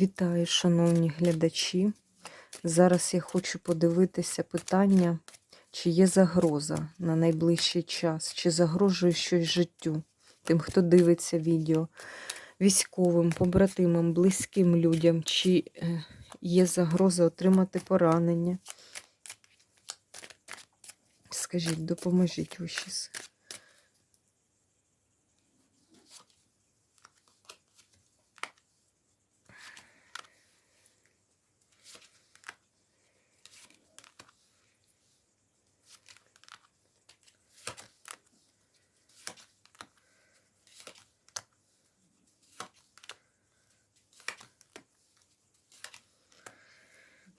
Вітаю, шановні глядачі. Зараз я хочу подивитися питання, чи є загроза на найближчий час, чи загрожує щось життю тим, хто дивиться відео, військовим, побратимам, близьким людям, чи е, є загроза отримати поранення. Скажіть, допоможіть ви щось.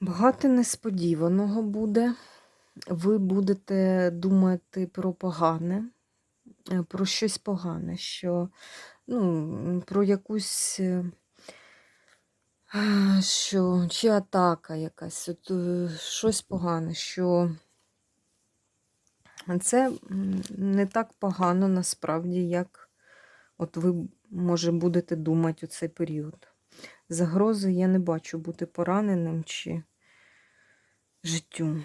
Багато несподіваного буде. Ви будете думати про погане, е, про щось погане, що ну, про якусь е, що, чи атака якась, от, е, щось погане, що це не так погано насправді, як от ви, може, будете думати у цей період. Загрози я не бачу бути пораненим чи життю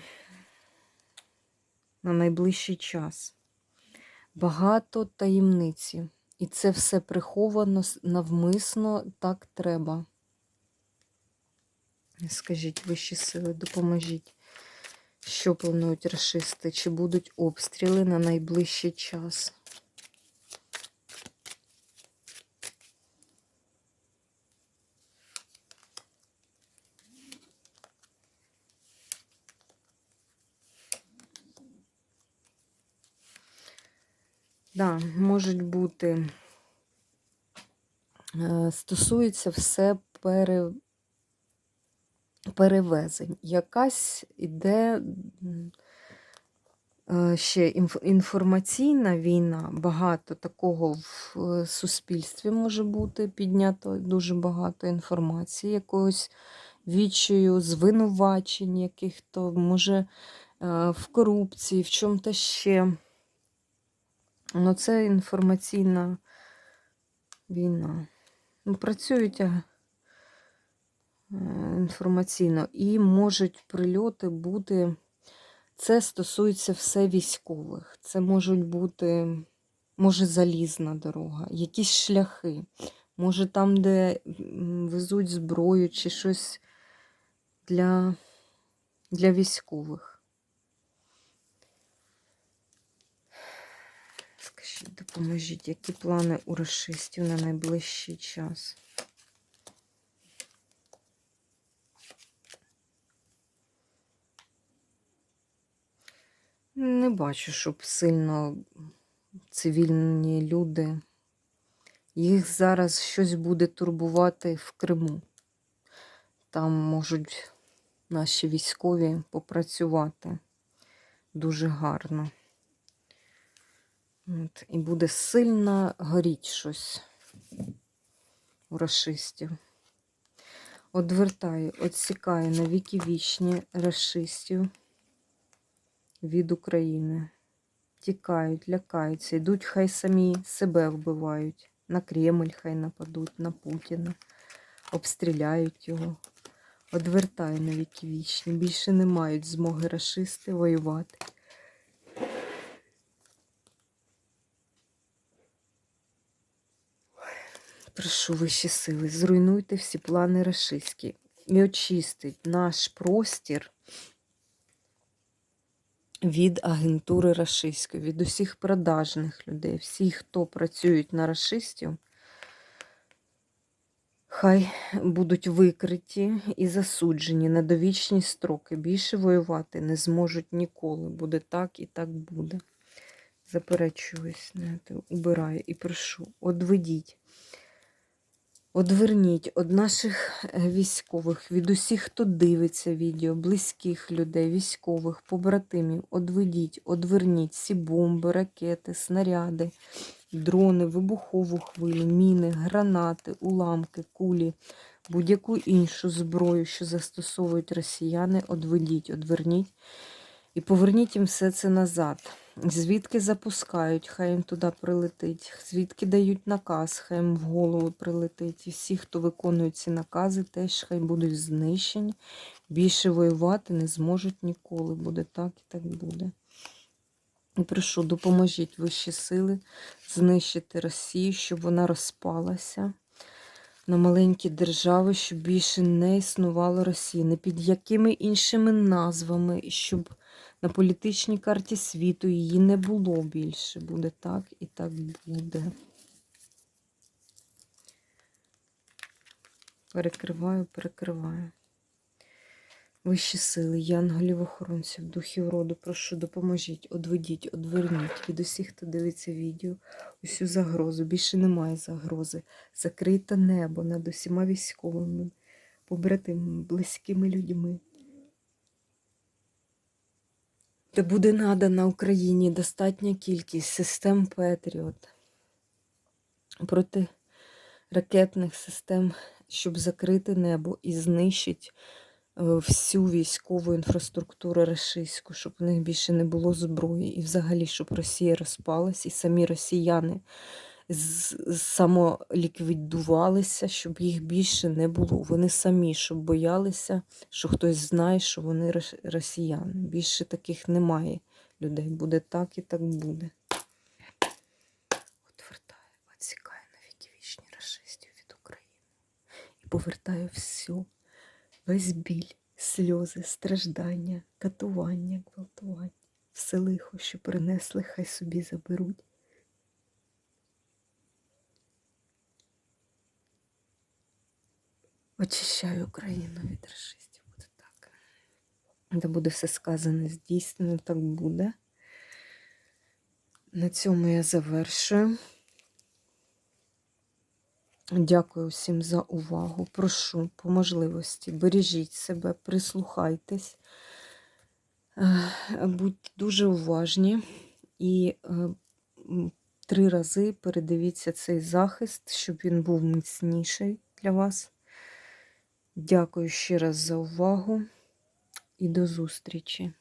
на найближчий час. Багато таємниці. І це все приховано навмисно, так треба. Скажіть, вищі сили, допоможіть. Що планують расисти? Чи будуть обстріли на найближчий час? Да, можуть бути. е, Стосується все пере... перевезень. Якась іде е, ще інформаційна війна, багато такого в е, суспільстві може бути піднято дуже багато інформації, якогось відчаю, звинувачень, яких-то, може, е, в корупції, в чому-то ще. Ну, це інформаційна війна. Ну, працюють е, інформаційно і можуть прильоти бути. Це стосується все військових. Це можуть бути, може, залізна дорога, якісь шляхи. Може, там, де везуть зброю чи щось для, для військових. Скажіть, допоможіть, які плани у расистів на найближчий час? Не бачу, щоб сильно цивільні люди. Їх зараз щось буде турбувати в Криму. Там можуть наші військові попрацювати дуже гарно. От, і буде сильно горіть щось у расистів. Одвертаю, відсікаю на віки вічні расистів від України. Тікають, лякаються, йдуть, хай самі себе вбивають. На Кремль хай нападуть, на Путіна, обстріляють його. Одвертаю на віки вічні. Більше не мають змоги расисти воювати. Прошу вищі сили, зруйнуйте всі плани рашистські і очистить наш простір від агентури рашистської, від усіх продажних людей, всіх, хто працюють на рашистів, хай будуть викриті і засуджені на довічні строки. Більше воювати не зможуть ніколи. Буде так і так буде. Заперечуюсь, убираю і прошу, одведіть. Одверніть від наших е, військових, від усіх, хто дивиться відео, близьких людей, військових, побратимів, одведіть, одверніть всі бомби, ракети, снаряди, дрони, вибухову хвилю, міни, гранати, уламки, кулі, будь-яку іншу зброю, що застосовують росіяни, одведіть, одверніть. І поверніть їм все це назад. Звідки запускають, хай їм туди прилетить. Звідки дають наказ, хай їм в голову прилетить. І всі, хто виконує ці накази, теж хай будуть знищені. Більше воювати не зможуть ніколи. Буде так і так буде. І прошу, допоможіть вищі сили знищити Росію, щоб вона розпалася на маленькі держави, щоб більше не існувало Росії, не під якими іншими назвами, щоб на політичній карті світу її не було більше. Буде так і так буде. Перекриваю, перекриваю. Вищі сили, янголів, охоронців, духів роду, прошу, допоможіть, одведіть, одверніть від усіх, хто дивиться відео, усю загрозу. Більше немає загрози. Закрите небо над усіма військовими, побратимами, близькими людьми. Де буде надана Україні достатня кількість систем Петріот. Проти ракетних систем, щоб закрити небо і знищити е, всю військову інфраструктуру рашистську, щоб у них більше не було зброї, і взагалі, щоб Росія розпалась, і самі росіяни самоліквідувалися, щоб їх більше не було. Вони самі, щоб боялися, що хтось знає, що вони росіяни. Більше таких немає людей. Буде так і так буде. Отвертаю, відсікаю на віки вічні рашистів від України. І повертаю все, весь біль, сльози, страждання, катування, гвалтування, все лихо, що принесли, хай собі заберуть. Очищаю Україну від расистів. Буде так. Де буде все сказане здійснено, так буде. На цьому я завершую. Дякую всім за увагу. Прошу по можливості, бережіть себе, прислухайтесь, Е, будьте дуже уважні і е, три рази передивіться цей захист, щоб він був міцніший для вас. Дякую ще раз за увагу і до зустрічі!